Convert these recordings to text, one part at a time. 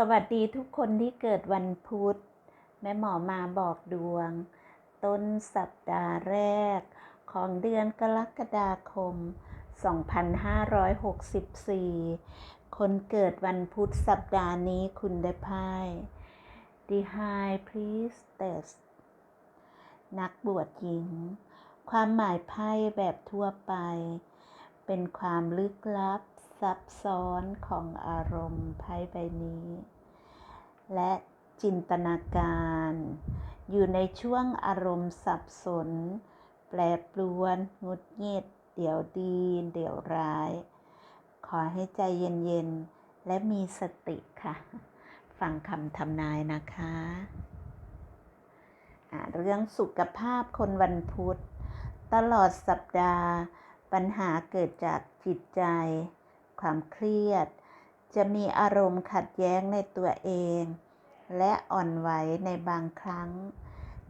สวัสดีทุกคนที่เกิดวันพุธ แม่หมอมาบอกดวง ต้นสัปดาห์แรก ของเดือนกรกฎาคม 2564 คนเกิดวันพุธสัปดาห์นี้คุณได้ไพ่ The High Priestess นักบวชหญิง ความหมายไพ่แบบทั่วไป เป็นความลึกลับ ซับซ้อนของอารมณ์ไพ่ใบนี้ และจินตนาการ อยู่ในช่วงอารมณ์สับสน แปรปรวนงุดหงิดเดี๋ยวดี เดี๋ยวร้าย ขอให้ใจเย็นๆ และมีสติค่ะ ฟังคำทำนายนะคะะเรื่องสุขภาพคนวันพุธ ตลอดสัปดาห์ ปัญหาเกิดจากจิตใจ ความเครียด จะมีอารมณ์ขัดแย้งในตัวเอง และอ่อนไหวในบางครั้ง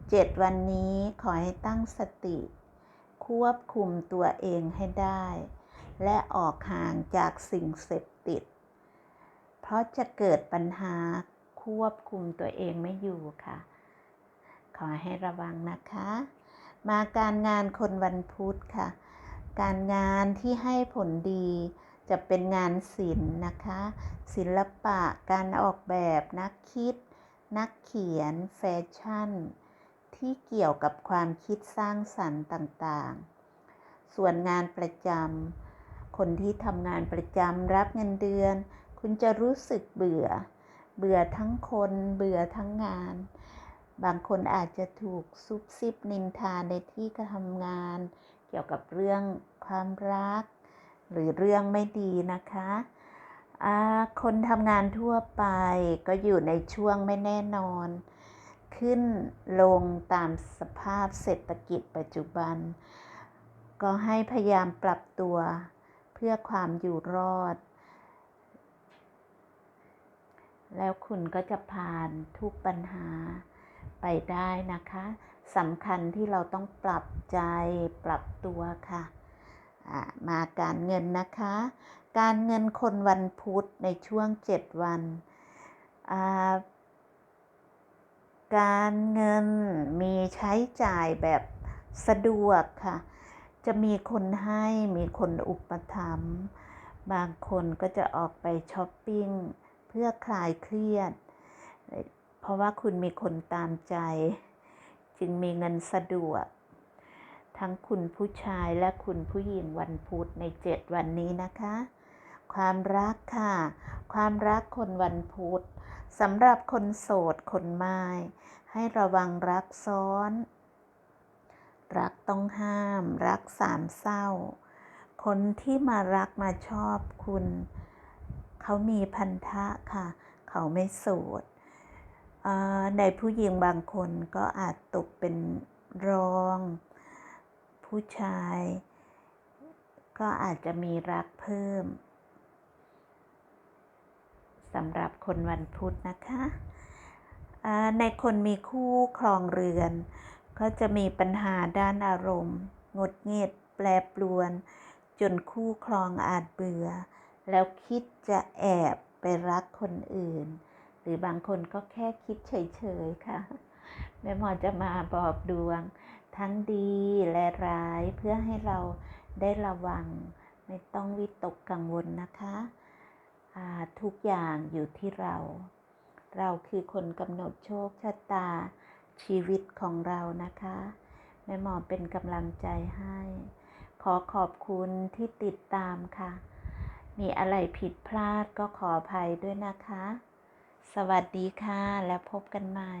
เจ็ดวันนี้ขอให้ตั้งสติ ควบคุมตัวเองให้ได้ และออกห่างจากสิ่งเสพติด เพราะจะเกิดปัญหาควบคุมตัวเองไม่อยู่ค่ะ ขอให้ระวังนะคะ มาการงานคนวันพุธค่ะ การงานที่ให้ผลดี จะเป็นงานศิลป์นะคะ ศิลปะการออกแบบนักคิด นักเขียนแฟชั่น ที่เกี่ยวกับความคิดสร้างสรรค์ต่างๆ ส่วนงานประจำคนที่ทำงานประจำรับเงินเดือน คุณจะรู้สึกเบื่อ เบื่อทั้งคนเบื่อทั้งงาน บางคนอาจจะถูกซุบซิบนินทาในที่ทำงาน เกี่ยวกับเรื่องความรัก หรือเรื่องไม่ดีนะคะคนทำงานทั่วไปก็อยู่ในช่วงไม่แน่นอน ขึ้นลงตามสภาพเศรษฐกิจปัจจุบัน ก็ให้พยายามปรับตัวเพื่อความอยู่รอด แล้วคุณก็จะผ่านทุกปัญหาไปได้นะคะสำคัญที่เราต้องปรับใจปรับตัวค่ะ มาการเงินนะคะ การเงินคนวันพุธในช่วง 7 วัน การเงินมีใช้จ่ายแบบสะดวกค่ะ จะมีคนให้มีคนอุปถัมภ์บางคนก็จะออกไปช้อปปิ้งเพื่อคลายเครียด เพราะว่าคุณมีคนตามใจ จึงมีเงินสะดวก ทั้งคุณผู้ชายและคุณผู้หญิงวันพุธในเจ็ดวันนี้นะคะ ความรักค่ะ ความรักคนวันพุธสำหรับคนโสดคนไม้ให้ระวังรักซ้อน รักต้องห้าม รักสามเศร้า คนที่มารักมาชอบคุณ เขามีพันธะค่ะ เขาไม่โสดในผู้หญิงบางคนก็อาจตกเป็นรอง ผู้ชาย ก็อาจจะมีรักเพิ่มสำหรับคนวันพุธนะคะในคนมีคู่ครองเรือน ก็จะมีปัญหาด้านอารมณ์งดเงียดแปรปรวน จนคู่ครองอาจเบื่อ แล้วคิดจะแอบไปรักคนอื่น หรือบางคนก็แค่คิดเฉยๆค่ะแม่หมอจะมาบอกดวง ทั้งดีและร้ายเพื่อให้เราได้ระวัง ไม่ต้องวิตกกังวลนะคะทุกอย่างอยู่ที่เรา เราคือคนกำหนดโชคชะตาชีวิตของเรานะคะแม่หมอเป็นกำลังใจให้ ขอขอบคุณที่ติดตามค่ะ มีอะไรผิดพลาดก็ขออภัยด้วยนะคะ สวัสดีค่ะแล้วพบกันใหม่